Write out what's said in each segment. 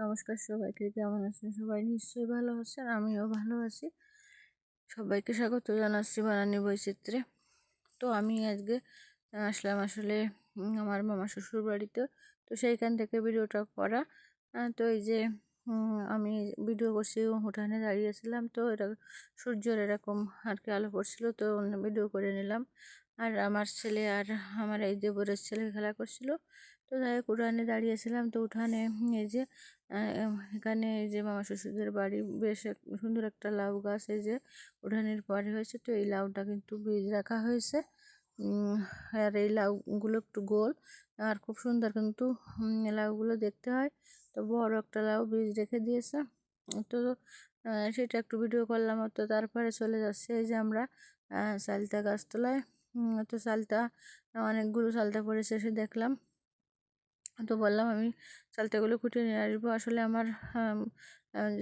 নমস্কার সবাইকে, কেমন আছেন? সবাই নিশ্চয়ই ভালো আছেন, আমিও ভালো আছি। সবাইকে স্বাগত জানাচ্ছি বানানি বৈচিত্র্যে তো আমি আজকে আসলাম আসলে আমার মামা শ্বশুর বাড়িতে। তো সেইখান থেকে ভিডিওটা করা। তো এই যে আমি ভিডিও করছি, উঠানে দাঁড়িয়েছিলাম তো এটা সূর্যের এরকম আর কি আলো পড়ছিল, তো ভিডিও করে নিলাম। আর আমার ছেলে আর আমার এই দেবরের ছেলে খেলা করছিল, তো যাই হোক উঠানে দাঁড়িয়েছিলাম তো উঠানে এই যে এখানে এই যে মামা শ্বশুরদের বাড়ি বেশ সুন্দর একটা লাউ গাছ এই যে উঠানের পরে হয়েছে। তো এই লাউটা কিন্তু বীজ রাখা হয়েছে। আর এই লাউগুলো একটু গোল আর খুব সুন্দর কিন্তু লাউগুলো দেখতে হয়। তো বড় একটা লাউ বীজ রেখে দিয়েছে। তো সেটা একটু ভিডিও করলাম। তো তারপরে চলে যাচ্ছে এই যে আমরা সালতা গাছতলায়। তো সালতা অনেকগুলো সালতা পড়েছে এসে দেখলাম। তো বললাম, আমি চালতাগুলো কুটে নিয়ে আসব। আসলে আমার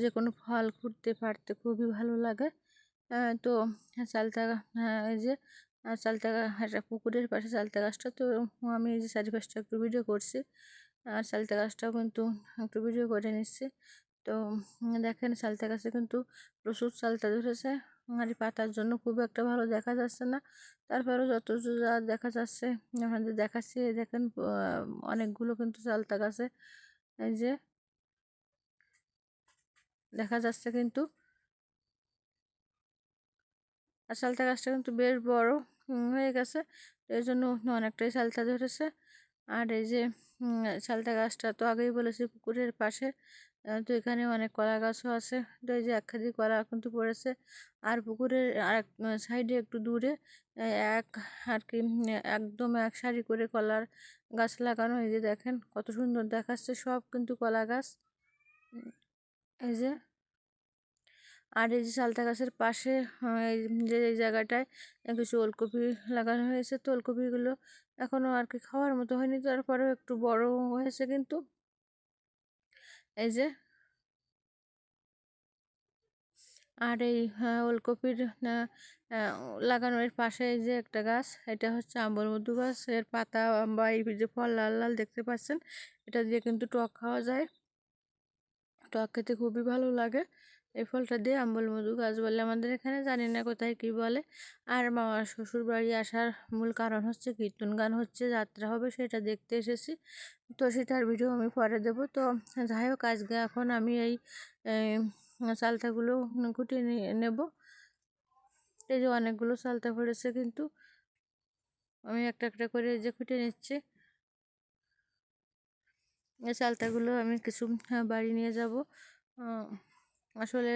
যে কোনো ফল খুঁড়তে পারতে খুবই ভালো লাগে। তো চালতা এই যে চালতা একটা পুকুরের পাশে চালতা গাছটা, তো আমি এই যে চারিপাশটা একটু ভিডিও করছি। আর চালতা গাছটাও কিন্তু একটু ভিডিও করে নিচ্ছি। তো দেখেন চালতা গাছে কিন্তু প্রচুর চালতা ধরেছে। আর পাতার জন্য খুব একটা ভালো দেখা যাচ্ছে না। তারপরেও যত যা দেখা যাচ্ছে, আপনাদের দেখাচ্ছি দেখেন অনেকগুলো কিন্তু চালতা গাছে এই যে, দেখা যাচ্ছে কিন্তু। আর চালতা গাছটা কিন্তু বেশ বড় হয়ে গেছে। এই জন্য অনেকটাই চালতা ধরেছে। আর এই যে চালতা গাছটা তো আগেই বলেছি পুকুরের পাশে। তো এখানে অনেক কলা গাছও আছে। তো এই যে একখাদি কলা কিন্তু পড়েছে। আর পুকুরের আরেক সাইডে একটু দূরে এক আর কি একদম এক সারি করে কলার গাছ লাগানো। এই যে দেখেন কত সুন্দর দেখাচ্ছে সব কিন্তু কলা গাছ। এই যে আর এই যে সালতা গাছের পাশে যে জায়গাটায় কিছু ওলকপি লাগানো হয়েছে। তো ওলকপিগুলো এখনও আর কি খাওয়ার মতো হয়নি। তারপরেও একটু বড় হয়েছে কিন্তু। এই যে আর এই ওলকপির লাগানোর পাশে এই যে একটা গাছ, এটা হচ্ছে আম্বর মধু গাছ। এর পাতা বা এই যে ফল, লাল লাল দেখতে পাচ্ছেন? এটা দিয়ে কিন্তু টক খাওয়া যায়। টক খেতে খুবই ভালো লাগে। এই ফলটা দিয়ে আম্বল মধু গাছ বলে আমাদের এখানে, জানি না কোথায় কি বলে। আর মামার শ্বশুর বাড়ি আসার মূল কারণ হচ্ছে কীর্তন গান হচ্ছে, যাত্রা হবে সেটা দেখতে এসেছি। তো সেটার ভিডিও আমি পরে দেবো। তো যাই হোক, আজকে এখন আমি এই চালতাগুলো নিয়ে নেব। এই যে অনেকগুলো চালতা পড়েছে কিন্তু আমি একটা একটা করে যে কুটে নিচ্ছি। এই চালতাগুলো আমি কিছু বাড়ি নিয়ে যাব। আসলে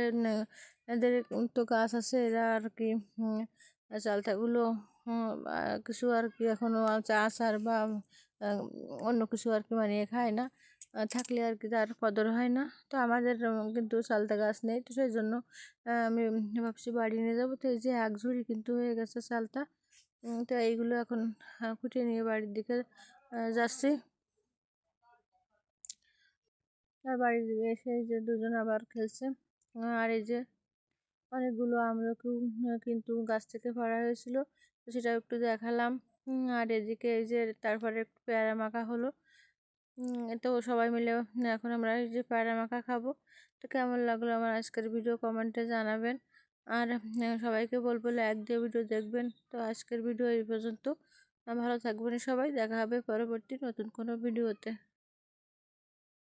এদের তো গাছ আছে, এরা আর কি চালতাগুলো কিছু আর কি এখনও আচার বা অন্য কিছু আর কি বানিয়ে খায় না। থাকলে আর কি তার কদর হয় না। তো আমাদের কিন্তু চালতা গাছ নেই, তো সেই জন্য আমি ভাবছি বাড়ি নিয়ে যাব। তো এই যে এক ঝুড়ি কিন্তু হয়ে গেছে চালতা। তো এইগুলো এখন খুঁটিয়ে নিয়ে বাড়ির দিকে যাচ্ছি। আর বাড়ির দিকে এসে যে দুজন আবার খেলছে। আর এই যে অনেকগুলো আমলকিও কিন্তু গাছ থেকে পড়া হয়েছিল। তো সেটা একটু দেখালাম। আর এদিকে এই যে তারপরে একটু পেয়ারা মাখা হলো। তো সবাই মিলে এখন আমরা এই যে পেয়ারা মাখা খাব। তো কেমন লাগল আমার আজকের ভিডিও কমেন্টে জানাবেন। আর সবাইকে বলব লাইক দিয়ে ভিডিও দেখবেন। তো আজকের ভিডিও এই পর্যন্ত। ভালো থাকবেন সবাই। দেখা হবে পরবর্তী নতুন কোনো ভিডিওতে